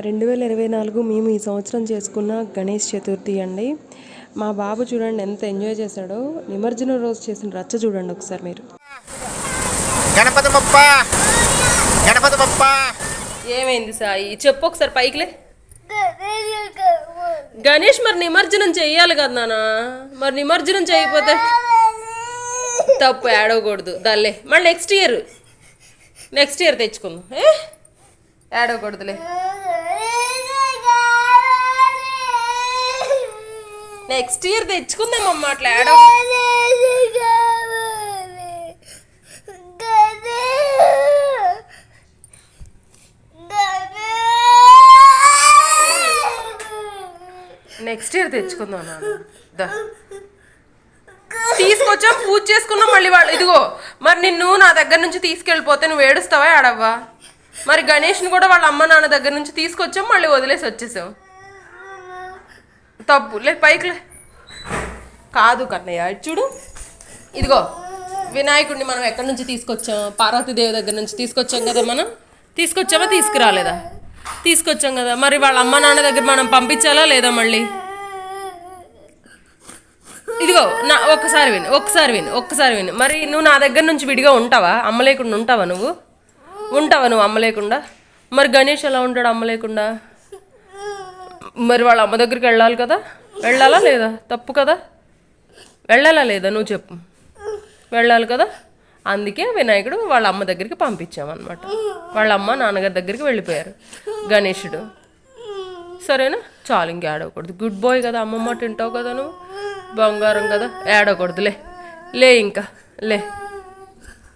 రెండు వేల ఇరవై నాలుగు మేము ఈ సంవత్సరం చేసుకున్న గణేష్ చతుర్థి అండి. మా బాబు చూడండి ఎంత ఎంజాయ్ చేశాడో. నిమజ్జనం రోజు చేసిన రచ్చ చూడండి ఒకసారి మీరు. గణపతి బప్ప గణపతి బప్ప ఏమైంది సాయి? చెప్పు ఒకసారి పైకిలే. గణేష్ మరి నిమజ్జనం చెయ్యాలి కదా నాన్న. మరి నిమజ్జనం చేయకపోతే తప్పు ఏడవకూడదు. దల్లే మళ్ళీ నెక్స్ట్ ఇయర్. నెక్స్ట్ ఇయర్ తెచ్చుకుందాం. ఏ? ఏడవకూడదులే. నెక్స్ట్ ఇయర్ తెచ్చుకుందాం అమ్మ అట్లా ఏడవ నెక్స్ట్ ఇయర్ తెచ్చుకుందాం దా. తీసుకొచ్చాం పూజ చేసుకున్నాం మళ్ళీ వాళ్ళు ఇదిగో మరి నిన్ను నా దగ్గర నుంచి తీసుకెళ్ళిపోతే నువ్వు ఏడుస్తావా ఆడవ్వా మరి గణేష్ని కూడా వాళ్ళ అమ్మ నాన్న దగ్గర నుంచి తీసుకొచ్చాం మళ్ళీ వదిలేసి వచ్చేసావు. తప్పు. లే పైకి లే. కాదు కన్నయ్య చూడు. ఇదిగో వినాయకుడిని మనం ఎక్కడి నుంచి తీసుకొచ్చాం? పార్వతీదేవి దగ్గర నుంచి తీసుకొచ్చాం కదా మనం? తీసుకొచ్చామా తీసుకురాలేదా? తీసుకొచ్చాం కదా. మరి వాళ్ళ అమ్మ నాన్న దగ్గర మనం పంపించాలా లేదా మళ్ళీ? ఇదిగో నా ఒక్కసారి విను ఒక్కసారి విను ఒక్కసారి విను. మరి నువ్వు నా దగ్గర నుంచి విడిగా ఉంటావా? అమ్మ లేకుండా ఉంటావా నువ్వు? ఉంటావా నువ్వు అమ్మ లేకుండా? మరి గణేష్ ఎలా ఉంటాడు అమ్మ లేకుండా? మరి వాళ్ళ అమ్మ దగ్గరికి వెళ్ళాలి కదా? వెళ్ళాలా లేదా? తప్పు కదా? వెళ్ళాలా లేదా? నువ్వు చెప్పు. వెళ్ళాలి కదా? అందుకే వినాయకుడు వాళ్ళ అమ్మ దగ్గరికి పంపించామన్నమాట. వాళ్ళ అమ్మ నాన్నగారి దగ్గరికి వెళ్ళిపోయారు. గణేషుడు. సరేనా? చాలు ఇంకా ఏడవకూడదు. గుడ్ బాయ్ కదా అమ్మమ్మ తింటావు కదా నువ్వు? బంగారం కదా ఏడవకూడదులే. లే ఇంకా. లే.